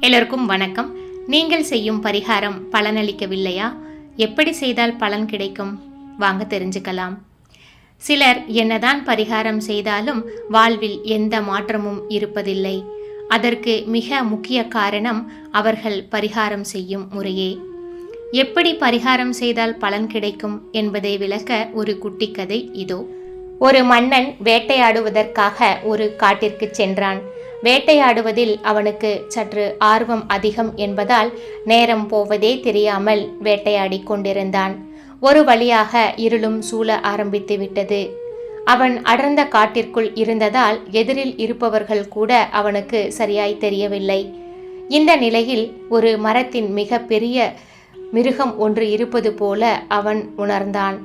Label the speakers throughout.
Speaker 1: எல்லோருக்கும் வணக்கம். நீங்கள் செய்யும் பரிகாரம் பலனளிக்கவில்லையா? எப்படி செய்தால் பலன் கிடைக்கும்? வாங்க தெரிஞ்சுக்கலாம். சிலர் என்னதான் பரிகாரம் செய்தாலும் வாழ்வில் எந்த மாற்றமும் இருப்பதில்லை. அதற்கு மிக முக்கிய காரணம் அவர்கள் பரிகாரம் செய்யும் முறையே. எப்படி பரிகாரம் செய்தால் பலன் கிடைக்கும் என்பதை விளக்க ஒரு குட்டி கதை இதோ. ஒரு மன்னன் வேட்டையாடுவதற்காக ஒரு காட்டிற்கு சென்றான். வேட்டையாடுவதில் அவனுக்கு சற்று ஆர்வம் அதிகம் என்பதால் நேரம் போவதே தெரியாமல் வேட்டையாடிக் கொண்டிருந்தான். ஒரு வழியாக இருளும் சூழ ஆரம்பித்து விட்டது. அவன் அடர்ந்த காட்டிற்குள் இருந்ததால் எதிரில் இருப்பவர்கள் கூட அவனுக்கு சரியாய் தெரியவில்லை. இந்த நிலையில் ஒரு மரத்தின் மிக பெரிய மிருகம் ஒன்று இருப்பது போல அவன் உணர்ந்தான்.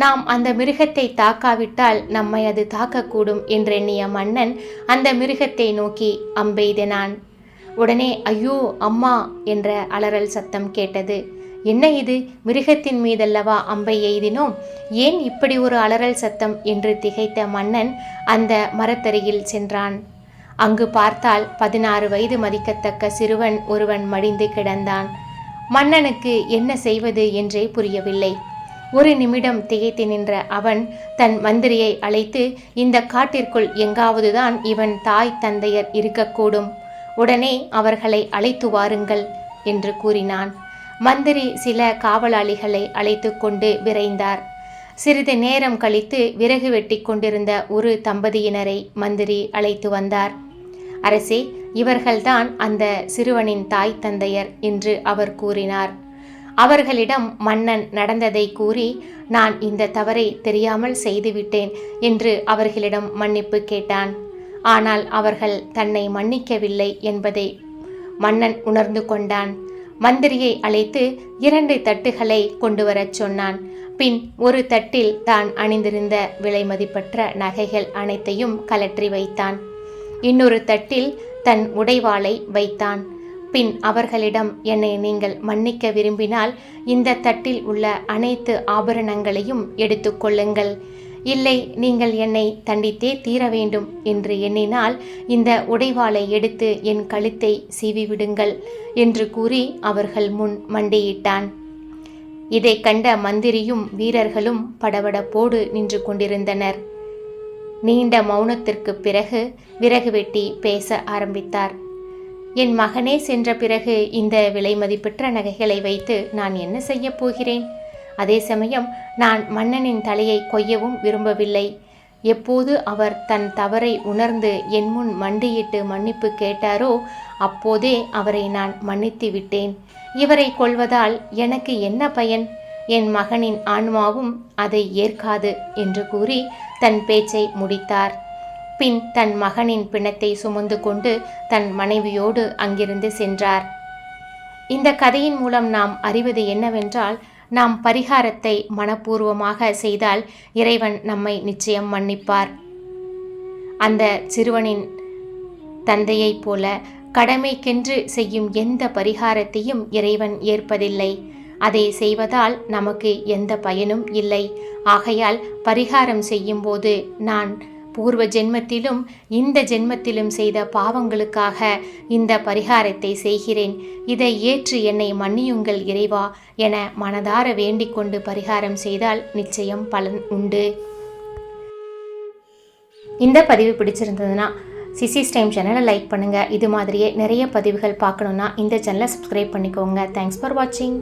Speaker 1: நாம் அந்த மிருகத்தை தாக்காவிட்டால் நம்மை அது தாக்கக்கூடும் என்றெண்ணிய மன்னன் அந்த மிருகத்தை நோக்கி அம்பெய்தனான். உடனே ஐயோ அம்மா என்ற அலறல் சத்தம் கேட்டது. என்ன இது? மிருகத்தின் மீதல்லவா அம்பை எய்தினோம்? ஏன் இப்படி ஒரு அலறல் சத்தம்? என்று திகைத்த மன்னன் அந்த மரத்தருகில் சென்றான். அங்கு பார்த்தால் பதினாறு வயது மதிக்கத்தக்க சிறுவன் ஒருவன் மடிந்து கிடந்தான். மன்னனுக்கு என்ன செய்வது? என்றே புரியவில்லை. ஒரு நிமிடம் திகைத்து நின்ற அவன் தன் மந்திரியை அழைத்து இந்த காட்டிற்குள் எங்காவதுதான் இவன் தாய் தந்தையர் இருக்கக்கூடும். உடனே அவர்களை அழைத்து வாருங்கள் என்று கூறினான். மந்திரி சில காவலாளிகளை அழைத்து கொண்டு விரைந்தார். சிறிது நேரம் கழித்து விறகு வெட்டி கொண்டிருந்த ஒரு தம்பதியினரை மந்திரி அழைத்து வந்தார். அரசே இவர்கள்தான் அந்த சிறுவனின் தாய் தந்தையர் என்று அவர் கூறினார். அவர்களிடம் மன்னன் நடந்ததை கூறி நான் இந்த தவறை தெரியாமல் செய்துவிட்டேன் என்று அவர்களிடம் மன்னிப்பு கேட்டான். ஆனால் அவர்கள் தன்னை மன்னிக்கவில்லை என்பதை மன்னன் உணர்ந்து கொண்டான். மந்திரியை அழைத்து இரண்டு தட்டுகளை கொண்டு வரச் சொன்னான். பின் ஒரு தட்டில் தான் அணிந்திருந்த விலை மதிப்பற்ற நகைகள் அனைத்தையும் கலற்றி வைத்தான். இன்னொரு தட்டில் தன் உடைவாளை வைத்தான். பின் அவர்களிடம் என்னை நீங்கள் மன்னிக்க விரும்பினால் இந்த தட்டில் உள்ள அனைத்து ஆபரணங்களையும் எடுத்துக்கொள்ளுங்கள் இல்லை நீங்கள் என்னை தண்டித்தே தீர வேண்டும் என்று எண்ணினால் இந்த உடைவாளை எடுத்து என் கழுத்தை சீவிவிடுங்கள் என்று கூறி அவர்கள் முன் மண்டியிட்டான். இதை கண்ட மந்திரியும் வீரர்களும் படபடப்போடு நின்று கொண்டிருந்தனர். நீண்ட மௌனத்திற்கு பிறகு விறகு வெட்டி பேச ஆரம்பித்தார். என் மகனே சென்ற பிறகு இந்த விலை மதிப்பற்ற நகைகளை வைத்து நான் என்ன செய்யப் போகிறேன்? அதே சமயம் நான் மன்னனின் தலையை கொய்யவும் விரும்பவில்லை. எப்போது அவர் தன் தவறை உணர்ந்து என் முன் மண்டியிட்டு மன்னிப்பு கேட்டாரோ அப்போதே அவரை நான் மன்னித்து விட்டேன். இவரை கொள்வதால் எனக்கு என்ன பயன்? என் மகனின் ஆன்மாவும் அதை ஏற்காது என்று கூறி தன் பேச்சை முடித்தார். பின் தன் மகனின் பிணத்தை சுமந்து கொண்டு தன் மனைவியோடு அங்கிருந்து சென்றார். இந்த கதையின் மூலம் நாம் அறிவது என்னவென்றால் நாம் பரிகாரத்தை மனப்பூர்வமாக செய்தால் இறைவன் நம்மை நிச்சயம் மன்னிப்பார். அந்த சிறுவனின் தந்தையைப் போல கடமைக்கென்று செய்யும் எந்த பரிகாரத்தையும் இறைவன் ஏற்பதில்லை. அதை செய்வதால் நமக்கு எந்த பயனும் இல்லை. ஆகையால் பரிகாரம் செய்யும்போது நான் பூர்வ ஜென்மத்திலும் இந்த ஜென்மத்திலும் செய்த பாவங்களுக்காக இந்த பரிகாரத்தை செய்கிறேன். இதை ஏற்று என்னை மன்னியுங்கள் இறைவா என மனதார வேண்டிக் கொண்டு பரிகாரம் செய்தால் நிச்சயம் பலன் உண்டு. இந்த பதிவு பிடிச்சிருந்ததுன்னா சிசிஸ் டைம் சேனலை லைக் பண்ணுங்கள் இது மாதிரியே நிறைய பதிவுகள் பார்க்கணுன்னா இந்த சேனலை சப்ஸ்கிரைப் பண்ணிக்கோங்க. தேங்க்ஸ் ஃபார் வாட்சிங்